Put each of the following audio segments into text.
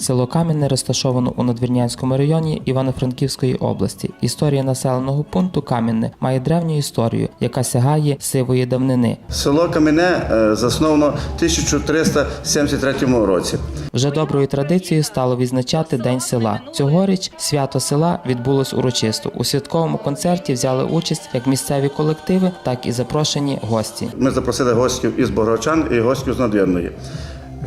Село Кам'яне розташовано у Надвірнянському районі Івано-Франківської області. Історія населеного пункту Кам'яне має древню історію, яка сягає сивої давнини. Село Кам'яне е, засновано в 1373 році. Вже доброю традицією стало відзначати День села. Цьогоріч свято села відбулось урочисто. У святковому концерті взяли участь як місцеві колективи, так і запрошені гості. Ми запросили гостів із Богородчан і гостів з Надвірної.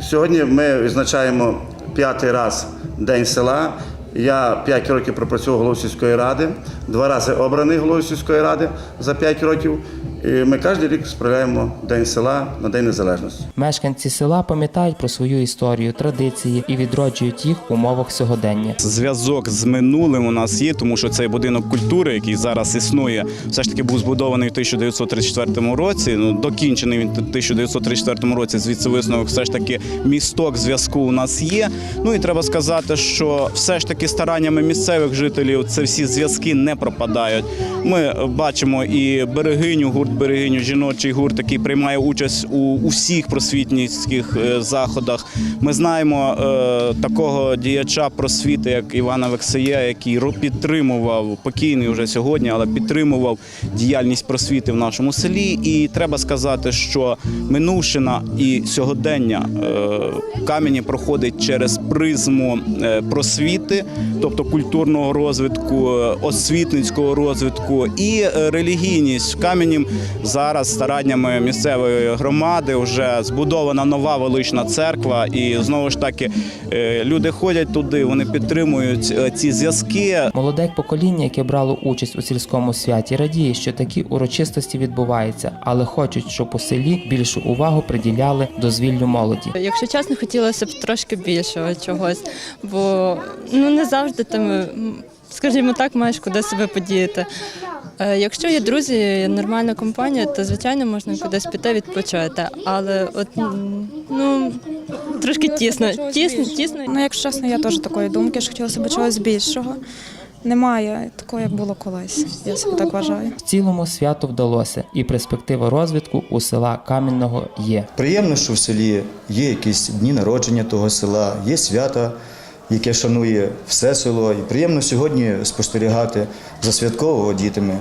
Сьогодні ми відзначаємо п'ятий раз День села. Я 5 років пропрацював головою сільської ради, два рази обраний головою сільської ради за 5 років. І ми кожен рік справляємо День села на День Незалежності. Мешканці села пам'ятають про свою історію, традиції і відроджують їх в умовах сьогодення. Зв'язок з минулим у нас є, тому що цей будинок культури, який зараз існує, все ж таки був збудований в 1934 році. Ну докінчений він в 1934 році. Звідси висновок, все ж таки місток зв'язку у нас є. Ну і треба сказати, що все ж таки стараннями місцевих жителів це всі зв'язки не пропадають. Ми бачимо і берегиню, гурт берегиню, жіночий гурт, який приймає участь у усіх просвітницьких е, заходах. Ми знаємо е, такого діяча просвіти, як Івана Вексея, який підтримував покійний вже сьогодні, але підтримував діяльність просвіти в нашому селі. І треба сказати, що минувшина і сьогодення е, в Кам'яні проходить через призму просвіти, тобто культурного розвитку, освітницького розвитку і релігійність в Кам'яні зараз стараннями місцевої громади вже збудована нова велична церква, і знову ж таки е, люди ходять туди, вони підтримують е, ці зв'язки. Молоде покоління, яке брало участь у сільському святі, радіє, що такі урочистості відбуваються, але хочуть, щоб у селі більшу увагу приділяли дозвіллю молоді. Якщо чесно, хотілося б трошки більшого чогось, бо ну не завжди там, скажімо так, маєш куди себе подіяти. Е, Якщо є друзі, нормальна компанія, то звичайно можна кудись піти відпочити. Але от ну трошки тісно, тісно, тісно. Ну, якщо чесно, я теж такої думки, що хотілося б чогось більшого. Немає такого, як було колись. Я собі так вважаю. В цілому свято вдалося, і перспектива розвитку у села Кам'яного є. Приємно, що в селі є якісь дні народження того села, є свята, яке шанує все село. І приємно сьогодні спостерігати за святково дітями,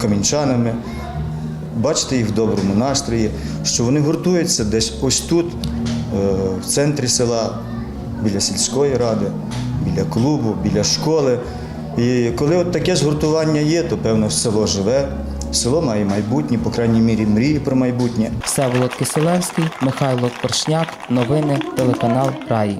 камінчанами, бачити їх в доброму настрої, що вони гуртуються десь ось тут, е, в центрі села, біля сільської ради, біля клубу, біля школи. І коли от таке згуртування є, то певно село живе, село має майбутнє, по крайній мірі мріє про майбутнє. Всеволод Киселевський, Михайло Коршняк, новини, телеканал Раї.